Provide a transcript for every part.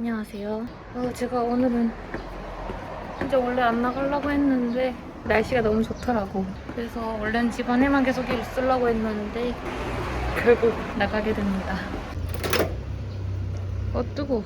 안녕하세요. 어, 제가 오늘은 진짜 원래 안 나가려고 했는데 날씨가 너무 좋더라고. 그래서 원래는 집 안에만 계속 있으려고 했는데 결국 나가게 됩니다. 어 뜨거.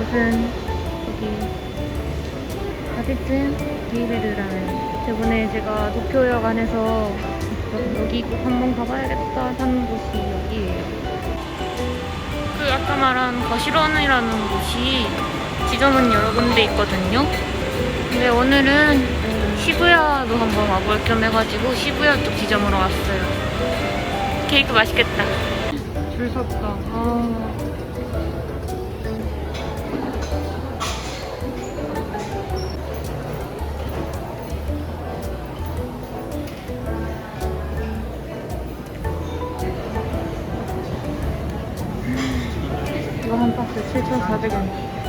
곳은 여기 가디슨 게이베르라는 저번에 제가 도쿄역 안에서 여기 꼭 한번 가봐야겠다 하는 곳이 여기예요. 그 아까 말한 거실원이라는 곳이 지점은 여러 군데 있거든요. 근데 오늘은 시부야도 한번 와볼 겸 해가지고 시부야 쪽 지점으로 왔어요. 케이크 맛있겠다. 줄 섰다. 아. 7,400원.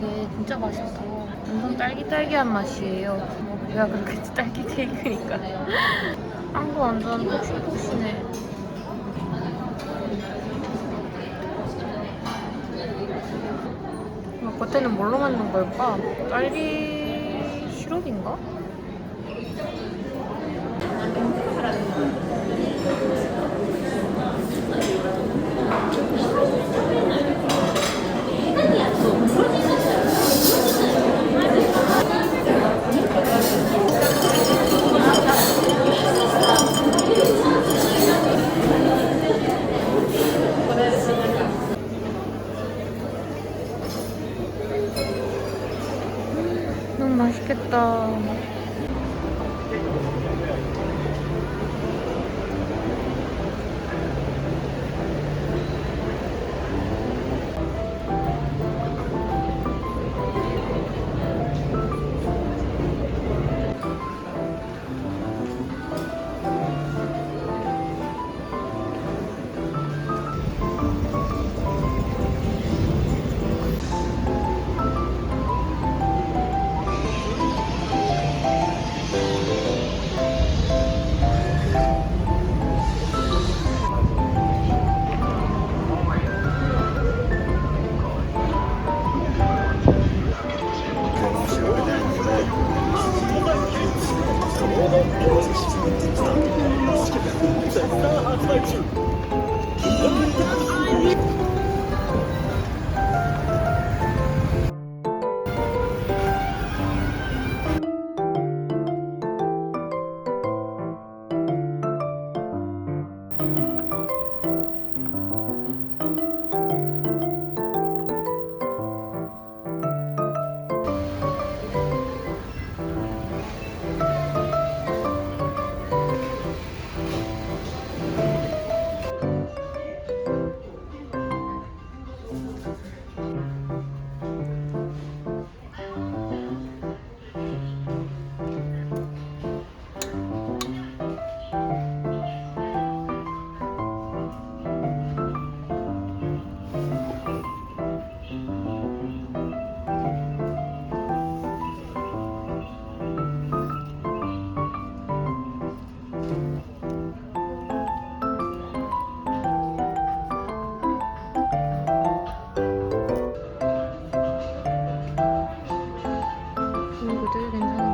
어 이게 진짜 맛있어. 완전 딸기딸기한 맛이에요. 뭐 배가 그렇게 딸기 케이크니까. 빵도 완전 폭신폭신해. 겉에는 뭘로 만든 걸까? 딸기 시럽인가? 너무 맛있겠다. 이거 되게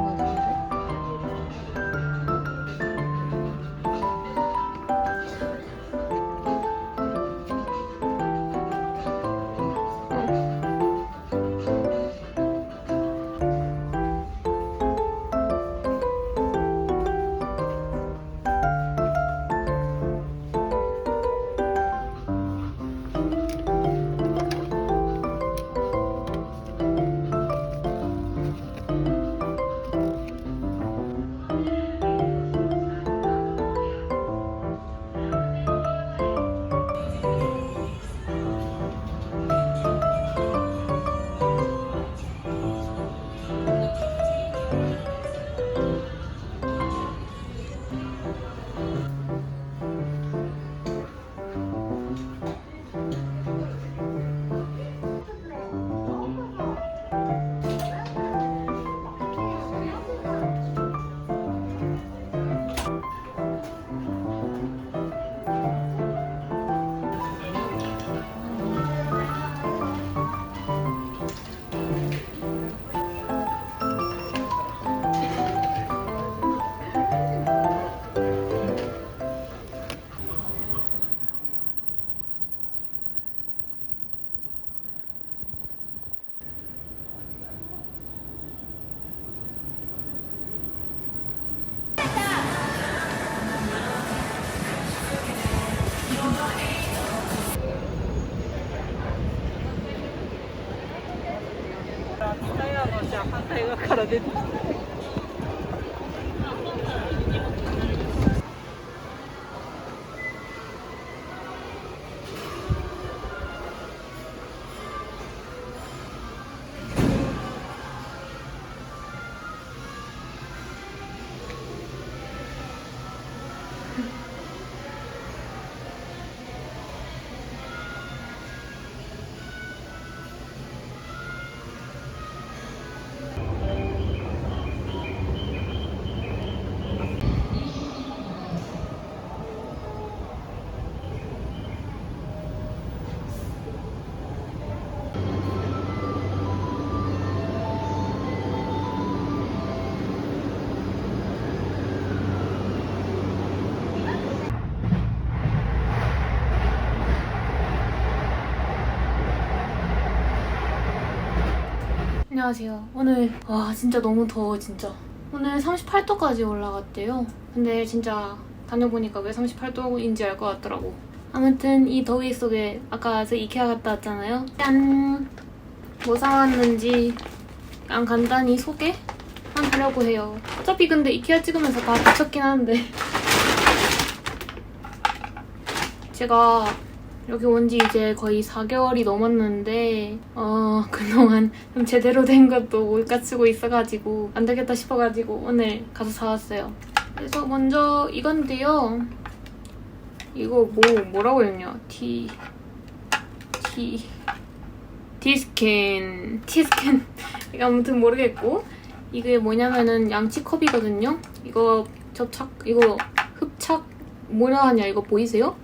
の反対側から出てきて。 안녕하세요. 오늘 와 진짜 너무 더워 진짜. 오늘 38도까지 올라갔대요. 근데 진짜 다녀보니까 왜 38도인지 알 것 같더라고. 아무튼 이 더위 속에 아까 저 이케아 갔다 왔잖아요. 짠! 뭐 사왔는지 그냥 간단히 소개만 하려고 해요. 어차피 근데 이케아 찍으면서 다 붙였긴 하는데 제가 여기 온 지 이제 거의 4개월이 넘었는데 어 그동안 좀 제대로 된 것도 못 갖추고 있어가지고 안 되겠다 싶어가지고 오늘 가서 사왔어요. 그래서 먼저 이건데요. 이거 뭐 뭐라고 했냐? T T T스캔 T스캔 이거 아무튼 모르겠고 이게 뭐냐면은 양치컵이거든요. 이거 접착 이거 흡착 뭐라 하냐 이거 보이세요?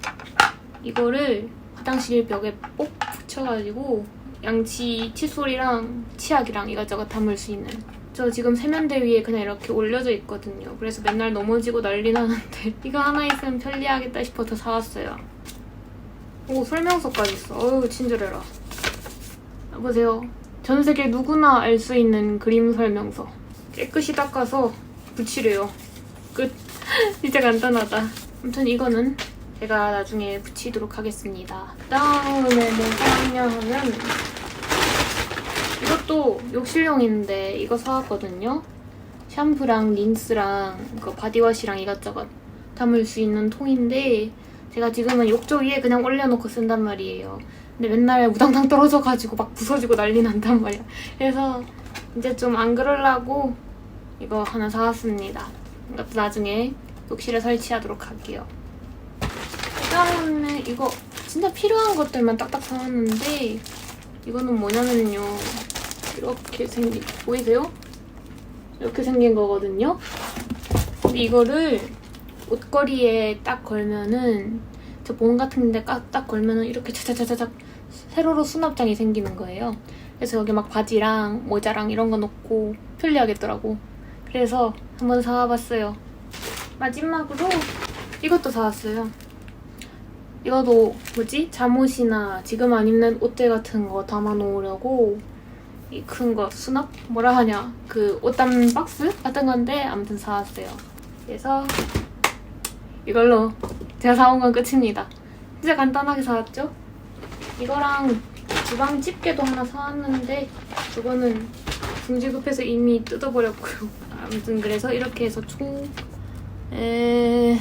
이거를 화장실 벽에 꼭 붙여가지고 양치 칫솔이랑 치약이랑 이것저것 담을 수 있는 저 지금 세면대 위에 그냥 이렇게 올려져 있거든요. 그래서 맨날 넘어지고 난리 나는데 이거 하나 있으면 편리하겠다 싶어 서 사왔어요. 오 설명서까지 있어. 어우 친절해라. 보세요. 전 세계 누구나 알 수 있는 그림 설명서. 깨끗이 닦아서 붙이래요. 끝. 진짜 간단하다. 아무튼 이거는 제가 나중에 붙이도록 하겠습니다. 그 다음에 뭐 사왔냐 하면 이것도 욕실용인데 이거 사왔거든요. 샴푸랑 린스랑 그 바디워시랑 이것저것 담을 수 있는 통인데 제가 지금은 욕조 위에 그냥 올려놓고 쓴단 말이에요. 근데 맨날 우당탕 떨어져가지고 막 부서지고 난리 난단 말이야. 그래서 이제 좀 안 그러려고 이거 하나 사왔습니다. 이것도 나중에 욕실에 설치하도록 할게요. 그다음에 이거 진짜 필요한 것들만 딱딱 사왔는데 이거는 뭐냐면요. 이렇게 생긴 보이세요? 이렇게 생긴 거거든요. 근데 이거를 옷걸이에 딱 걸면은 저몸 같은 데딱 걸면은 이렇게 차차차차작 세로로 수납장이 생기는 거예요. 그래서 여기 막 바지랑 모자랑 이런 거 넣고 편리하겠더라고. 그래서 한번 사와봤어요. 마지막으로 이것도 사왔어요. 이것도 뭐지? 잠옷이나 지금 안 입는 옷들 같은 거 담아 놓으려고 이 큰 거 수납? 뭐라 하냐 그 옷담 박스 같은 건데 아무튼 사왔어요. 그래서 이걸로 제가 사온 건 끝입니다. 진짜 간단하게 사왔죠? 이거랑 주방 집게도 하나 사왔는데 그거는 중지급해서 이미 뜯어버렸고요. 아무튼 그래서 이렇게 해서 총 에...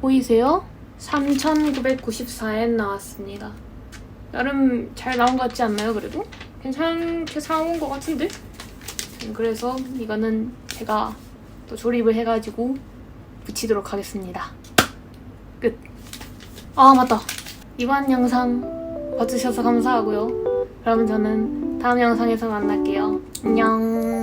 보이세요? 3,994엔 나왔습니다. 나름 잘 나온 것 같지 않나요, 그래도? 괜찮게 사온 것 같은데? 음, 그래서 이거는 제가 또 조립을 해가지고 붙이도록 하겠습니다. 끝. 아, 맞다. 이번 영상 봐주셔서 감사하고요. 그럼 저는 다음 영상에서 만날게요. 안녕.